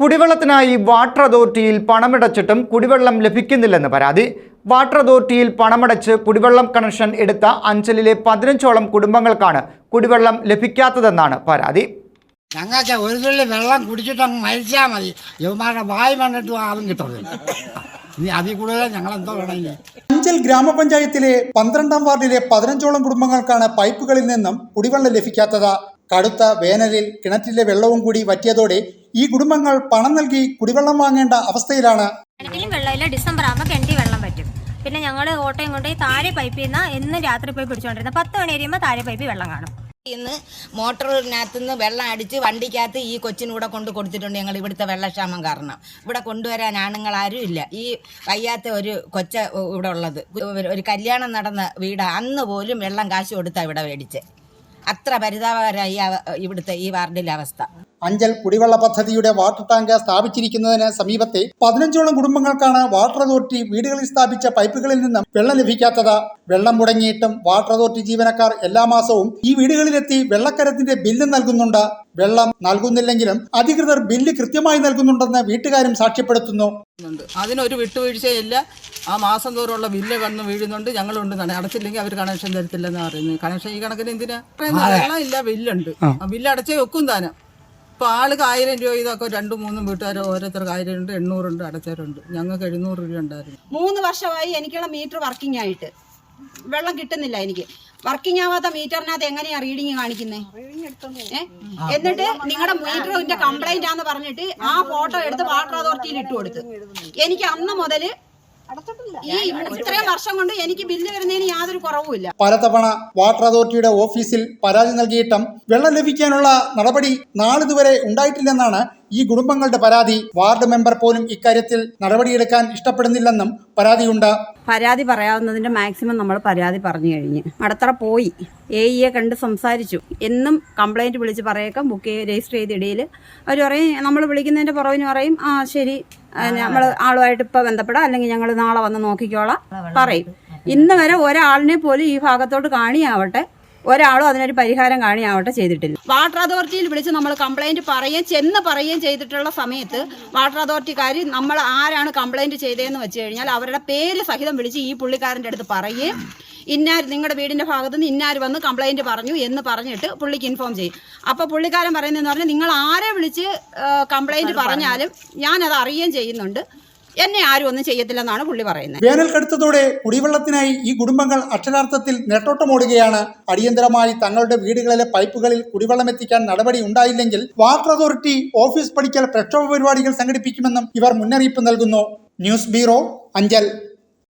കുടിവെള്ളത്തിനായി water അതോറിറ്റിയിൽ പണമടച്ചിട്ടും കുടിവെള്ളം ലഭിക്കുന്നില്ലെന്ന് പരാതി. Water അതോറിറ്റിയിൽ പണമടച്ച് കുടിവെള്ളം കണക്ഷൻ എടുത്ത അഞ്ചലിലെ പതിനഞ്ചോളം കുടുംബങ്ങൾക്കാണ് കുടിവെള്ളം ലഭിക്കാത്തതെന്നാണ് പരാതി. ഞങ്ങൾക്ക് ഒരു തുള്ളി വെള്ളം കുടിച്ചിട്ട് അങ്ങ് മരിച്ചാൽ മതി. യുവമാരുടെ വായി വന്നിട്ട് ആദ്യം കിട്ടുന്നത് ഇനി അതിൽ കൂടുതൽ ഞങ്ങൾ എന്തോ വേണമെങ്കിൽ. അഞ്ചൽ ഗ്രാമപഞ്ചായത്തിലെ പന്ത്രണ്ടാം വാർഡിലെ പതിനഞ്ചോളം കുടുംബങ്ങൾക്കാണ് പൈപ്പുകളിൽ നിന്നും കുടിവെള്ളം ലഭിക്കാത്തത്. കടുത്ത വേനലിൽ കിണറ്റിലെ വെള്ളവും കൂടി വറ്റിയതോടെ ഈ കുടുംബങ്ങൾ പണം നൽകി കുടിവെള്ളം വാങ്ങേണ്ട അവസ്ഥയിലാണ്. കിണറ്റിലും വെള്ളമില്ല. ഡിസംബർ ആകുമ്പോൾ കിണറ്റി വെള്ളം പറ്റും. പിന്നെ ഞങ്ങൾ ഓട്ടയും കൊണ്ട് താഴെ പൈപ്പിൽ നിന്ന് എന്നും രാത്രി പോയി പിടിച്ചുകൊണ്ടിരുന്ന പത്ത് മണി കഴിയുമ്പോൾ താഴെ പൈപ്പിൽ വെള്ളം കാണും. ഇന്ന് മോട്ടറിനകത്ത് നിന്ന് വെള്ളം അടിച്ച് വണ്ടിക്കകത്ത് ഈ കൊച്ചിനൂടെ കൊണ്ട് കൊടുത്തിട്ടുണ്ട് ഞങ്ങൾ ഇവിടുത്തെ വെള്ളക്ഷാമം കാരണം. ഇവിടെ കൊണ്ടുവരാൻ ആണുങ്ങൾ ആരും ഇല്ല. ഈ വയ്യാത്ത ഒരു കൊച്ച ഇവിടെ ഉള്ളത്. ഒരു കല്യാണം നടന്ന വീട്. അന്ന് പോലും വെള്ളം കാശ് കൊടുത്താ ഇവിടെ മേടിച്ച്. അത്ര പരിതാപകരമായി അവ- ഇവിടുത്തെ ഈ വാർഡിലെ അവസ്ഥ. അഞ്ചൽ കുടിവെള്ള പദ്ധതിയുടെ വാട്ടർ ടാങ്ക് സ്ഥാപിച്ചിരിക്കുന്നതിന് സമീപത്തെ പതിനഞ്ചോളം കുടുംബങ്ങൾക്കാണ് വാട്ടർ അതോറിറ്റി വീടുകളിൽ സ്ഥാപിച്ച പൈപ്പുകളിൽ നിന്നും വെള്ളം ലഭിക്കാത്തത്. വെള്ളം മുടങ്ങിയിട്ടും വാട്ടർ അതോറിറ്റി ജീവനക്കാർ എല്ലാ മാസവും ഈ വീടുകളിലെത്തി വെള്ളക്കരത്തിന്റെ ബില്ല് നൽകുന്നുണ്ട്. വെള്ളം നൽകുന്നില്ലെങ്കിലും അധികൃതർ ബില്ല് കൃത്യമായി നൽകുന്നുണ്ടെന്ന് വീട്ടുകാരും സാക്ഷ്യപ്പെടുത്തുന്നു. അതിനൊരു വിട്ടുവീഴ്ചയില്ല. ആ മാസം തോറുള്ള ബില്ല് വന്ന് വീഴുന്നുണ്ട്. ഞങ്ങളുണ്ട്. അടച്ചില്ലെങ്കിൽ അവർ കണക്ഷൻ തരത്തില്ലെന്ന് പറയുന്നത്. കണക്ഷൻ ഈ കണക്കിന് എന്തിനാ? ഇല്ല ബില്ലുണ്ട്. ആ ബില്ല് അടച്ചേ വെക്കും താനും. ഇപ്പൊ ആൾക്ക് ആയിരം രൂപ ഇതൊക്കെ രണ്ടും മൂന്നും വീട്ടുകാർ ഓരോരുത്തർക്ക് ആയിരം ഉണ്ട് എണ്ണൂറുണ്ട് അടച്ചവരുണ്ട് ഞങ്ങൾക്ക് എഴുന്നൂറ് രൂപ ഉണ്ടായിരുന്നു. മൂന്ന് വർഷമായി എനിക്കുള്ള മീറ്റർ വർക്കിംഗ് ആയിട്ട്. വെള്ളം കിട്ടുന്നില്ല എനിക്ക്. വർക്കിംഗ് ആവാത്ത മീറ്ററിനകത്ത് എങ്ങനെയാ റീഡിങ് കാണിക്കുന്നത് എന്നിട്ട് നിങ്ങളുടെ മീറ്ററിന്റെ കംപ്ലൈന്റ് ആന്ന് പറഞ്ഞിട്ട് ആ ഫോട്ടോ എടുത്ത് വാട്ടർ അതോറിറ്റിയിൽ ഇട്ട് കൊടുത്തു. എനിക്ക് അന്ന് മുതൽ ഈ ഇത്രയും വർഷം കൊണ്ട് എനിക്ക് ബില്ല് വരുന്നതിന് യാതൊരു കുറവുമില്ല. പലതവണ വാട്ടർ അതോറിറ്റിയുടെ ഓഫീസിൽ പരാതി നൽകിയിട്ടും വെള്ളം ലഭിക്കാനുള്ള നടപടി നാളിതുവരെ ഉണ്ടായിട്ടില്ലെന്നാണ് ഈ കുടുംബങ്ങളുടെ പരാതി വാർഡ് മെമ്പർ പോലും ഇക്കാര്യത്തിൽ നടപടിയെടുക്കാൻ ഇഷ്ടപ്പെടുന്നില്ലെന്നും പരാതിയുണ്ട്. പരാതി പറയാവുന്നതിന്റെ മാക്സിമം നമ്മൾ പരാതി പറഞ്ഞു കഴിഞ്ഞ്. മടത്തറ പോയി. എ ഇയെ കണ്ട് സംസാരിച്ചു. എന്നും കംപ്ലൈന്റ് വിളിച്ച് പറയേക്കാം. ബുക്ക് രജിസ്റ്റർ ചെയ്തിടയിൽ അവർ പറയും നമ്മൾ വിളിക്കുന്നതിന്റെ പുറവിന് പറയും. ആ ശരി. നമ്മൾ ആളുമായിട്ട് ഇപ്പൊ ബന്ധപ്പെടാം. അല്ലെങ്കിൽ ഞങ്ങൾ നാളെ വന്ന് നോക്കിക്കോളാം. പറയും. ഇന്ന് വരെ ഒരാളിനെ പോലും ഈ ഭാഗത്തോട്ട് കാണിയാവട്ടെ. ഒരാളും അതിനൊരു പരിഹാരം കാണിയാവട്ടെ ചെയ്തിട്ടില്ല. വാട്ടർ അതോറിറ്റിയിൽ വിളിച്ച് നമ്മൾ കംപ്ലൈന്റ് പറയുകയും ചെന്ന് പറയുകയും ചെയ്തിട്ടുള്ള സമയത്ത് വാട്ടർ അതോറിറ്റിക്കാർ നമ്മൾ ആരാണ് കംപ്ലൈന്റ് ചെയ്തതെന്ന് വെച്ച് കഴിഞ്ഞാൽ അവരുടെ പേര് സഹിതം വിളിച്ച് ഈ പുള്ളിക്കാരന്റെ അടുത്ത് പറയുകയും ഇന്നാർ നിങ്ങളുടെ വീടിന്റെ ഭാഗത്ത് നിന്ന് ഇന്നാർ വന്ന് കംപ്ലൈന്റ് പറഞ്ഞു എന്ന് പറഞ്ഞിട്ട് പുള്ളിക്ക് ഇൻഫോം ചെയ്യും. അപ്പോൾ പുള്ളിക്കാരൻ പറയുന്നതെന്ന് പറഞ്ഞാൽ നിങ്ങൾ ആരെ വിളിച്ച് കംപ്ലൈന്റ് പറഞ്ഞാലും ഞാനത് അറിയുകയും ചെയ്യുന്നുണ്ട്. എന്നെ ആരും ഒന്നും ചെയ്യത്തില്ലെന്നാണ് പുള്ളി പറയുന്നത്. വേനൽ കടുത്തതോടെ കുടിവെള്ളത്തിനായി ഈ കുടുംബങ്ങൾ അക്ഷരാർത്ഥത്തിൽ നെട്ടോട്ടമോടുകയാണ്. അടിയന്തരമായി തങ്ങളുടെ വീടുകളിലെ പൈപ്പുകളിൽ കുടിവെള്ളം എത്തിക്കാൻ നടപടി ഉണ്ടായില്ലെങ്കിൽ വാട്ടർ അതോറിറ്റി ഓഫീസ് പഠിക്കൽ പ്രക്ഷോഭ പരിപാടികൾ സംഘടിപ്പിക്കുമെന്നും ഇവർ മുന്നറിയിപ്പ് നൽകുന്നു. News bureau Anchal.